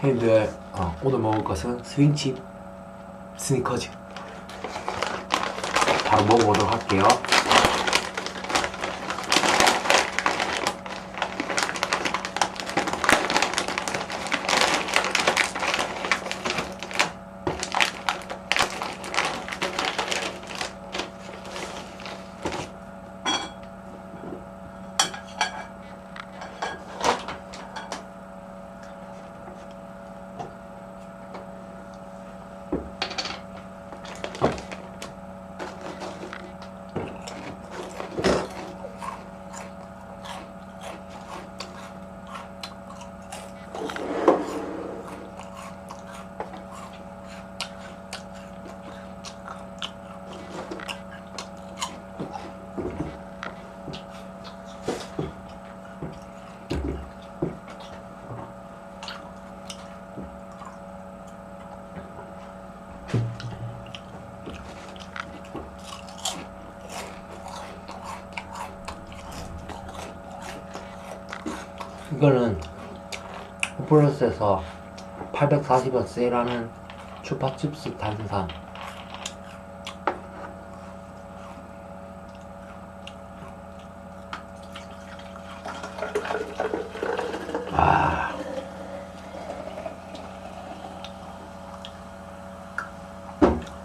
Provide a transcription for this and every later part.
형님들 어, 오늘 먹을 것은 스윙칩 스니커즈. 바로 먹어보도록 할게요 이거는 호플러스에서 840원 세일하는 추파칩스 탄산 아.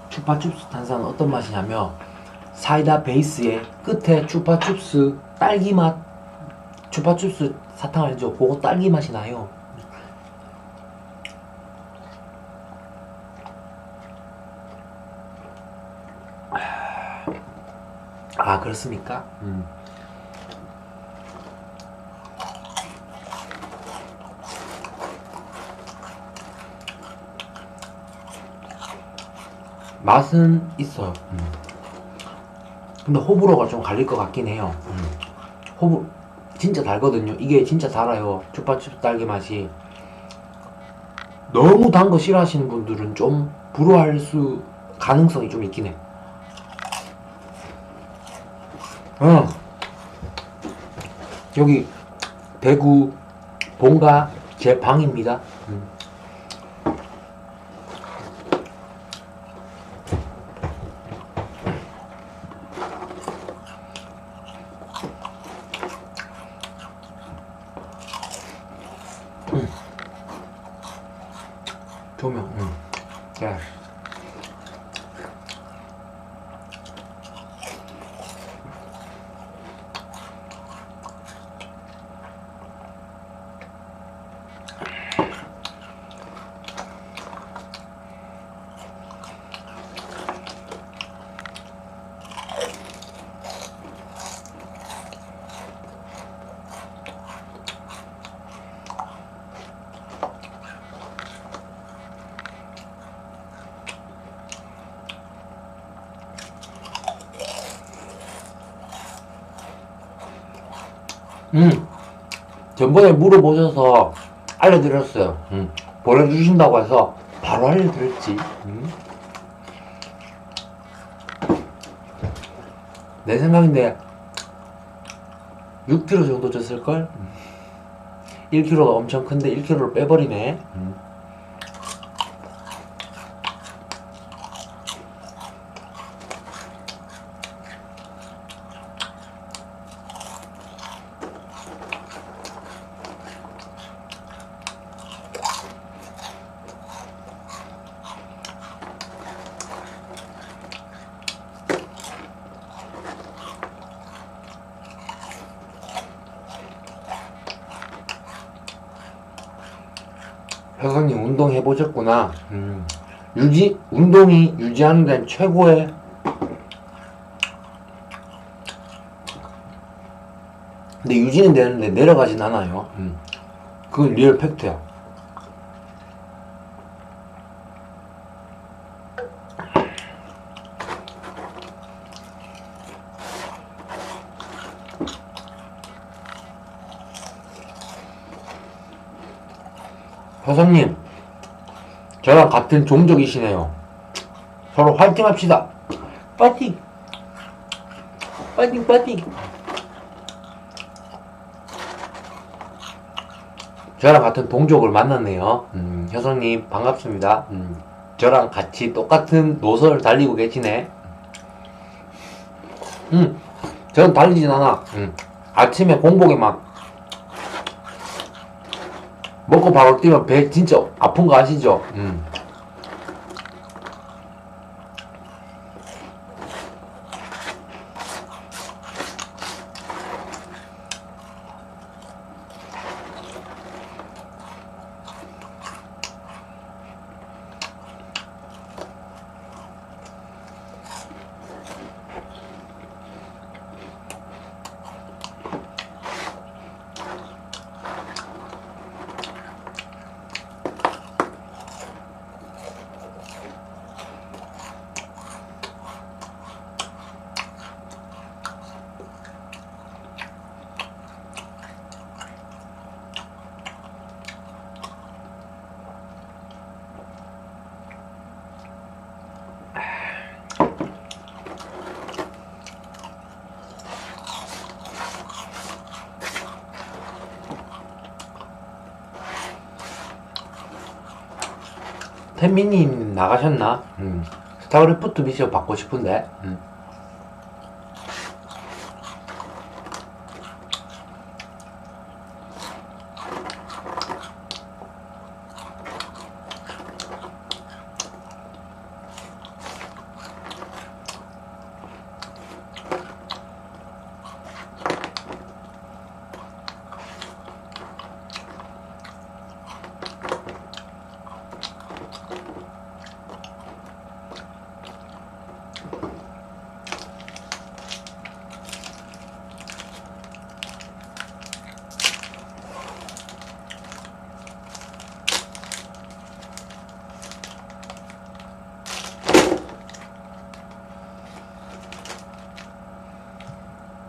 추파춥스 탄산은 어떤 맛이냐면 사이다 베이스에 끝에 추파춥스 딸기 맛 추파춥스 사탕 알죠? 그거 딸기 맛이 나요. 아 그렇습니까? 음. 맛은 있어요. 음. 근데 호불호가 좀 갈릴 것 같긴 해요. 음. 호불 진짜 달거든요. 이게 진짜 달아요. chupa-chups 딸기 맛이. 너무 단 거 싫어하시는 분들은 좀 불호할 수 가능성이 좀 있긴 해. 어. 여기 대구 본가 제 방입니다. 음. 조명. 음. 야. 음. 전번에 물어보셔서 알려드렸어요. 음. 보내주신다고 해서 바로 알려드렸지. 음. 내 생각인데 6kg 정도 줬을걸? 1kg가 엄청 큰데 1kg를 빼버리네. 음. 회장님 운동 해보셨구나. 음. 유지 운동이 유지하는 데는 최고의 근데 유지는 되는데 내려가진 않아요. 음. 그건 리얼 팩트야. 사장님 저랑 같은 종족이시네요. 서로 화이팅 합시다. 파이팅! 파이팅 파이팅! 저랑 같은 동족을 만났네요. 음, 효성님 반갑습니다. 음, 저랑 같이 똑같은 노선을 달리고 계시네. 음, 음 저는 달리진 않아. 음, 아침에 공복에 막 먹고 바로 뛰면 배 진짜 아픈 거 아시죠? 음. 텐미님 나가셨나? 음. 스타크래프트 미션 받고 싶은데. 음.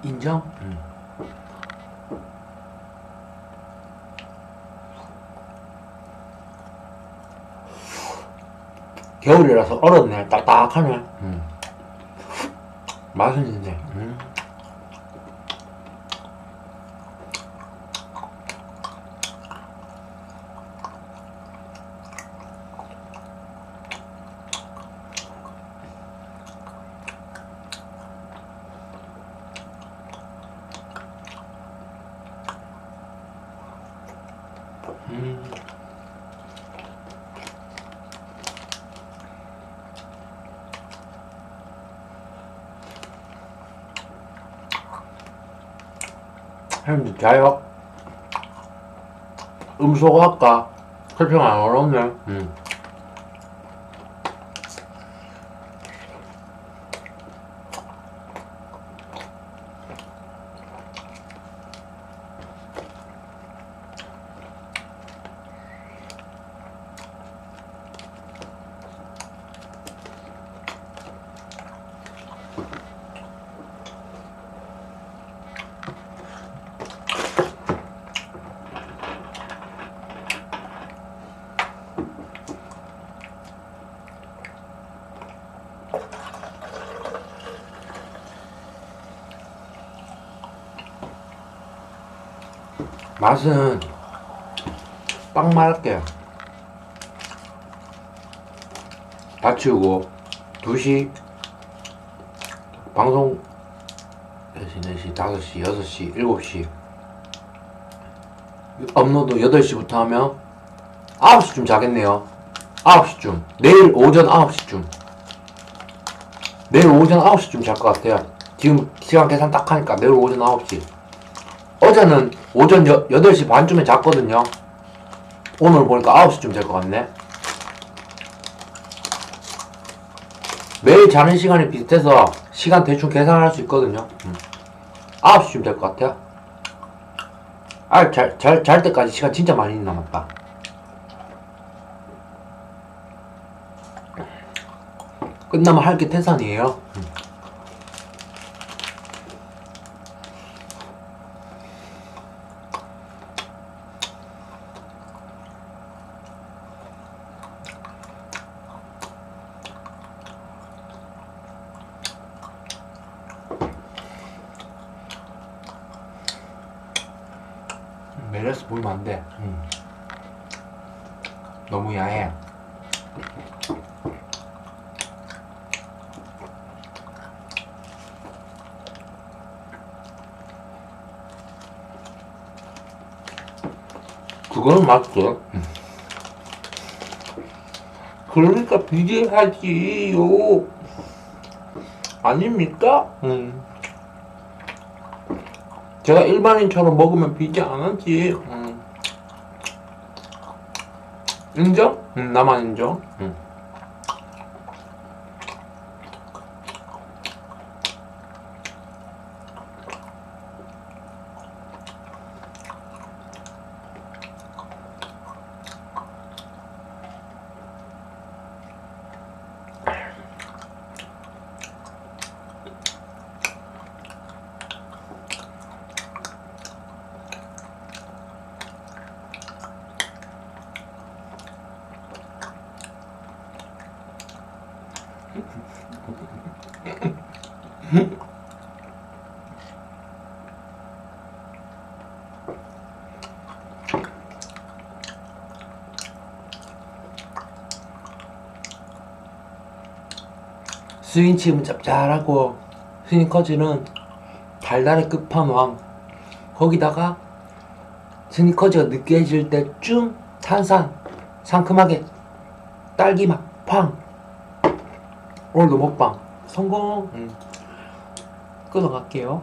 인정? 음. 겨울이라서 얼었네. 딱딱하네. 음. 맛은 있네. 음. 형님 자요. 음소거 할까? 설명 안 어렵네. 음. 맛은 빵 말게. 다 치우고 2시 방송 3시, 4시, 5시, 6시, 7시. 업로드 8시부터 하면 9시쯤 자겠네요. 9시쯤. 내일 오전 9시쯤 내일 오전 9시쯤 잘 것 같아요 지금 시간 계산 딱 하니까 내일 오전 9시 어제는 오전 여, 8시 반쯤에 잤거든요. 오늘 보니까 9시쯤 될 것 같네. 매일 자는 시간이 비슷해서 시간 대충 계산할 수 있거든요. 음. 9시쯤 될 것 같아요. 아, 잘, 잘, 잘 때까지 시간 진짜 많이 남았다. 끝나면 할게 태산이에요. 음. 메레스 보이면 안 돼. 음. 너무 야해. 그거는 맞죠. 그러니까 비교하지요. 아닙니까? 음. 제가 일반인처럼 먹으면 비지 안 하지. 음. 인정? 응, 나만 인정. 응. 스윙칩은 짭짤하고 스니커즈는 달달의 끝판왕 거기다가 스니커즈가 느끼해질 때쯤 탄산 상큼하게 딸기 맛 팡 오늘도 먹방 성공 음. 끊어갈게요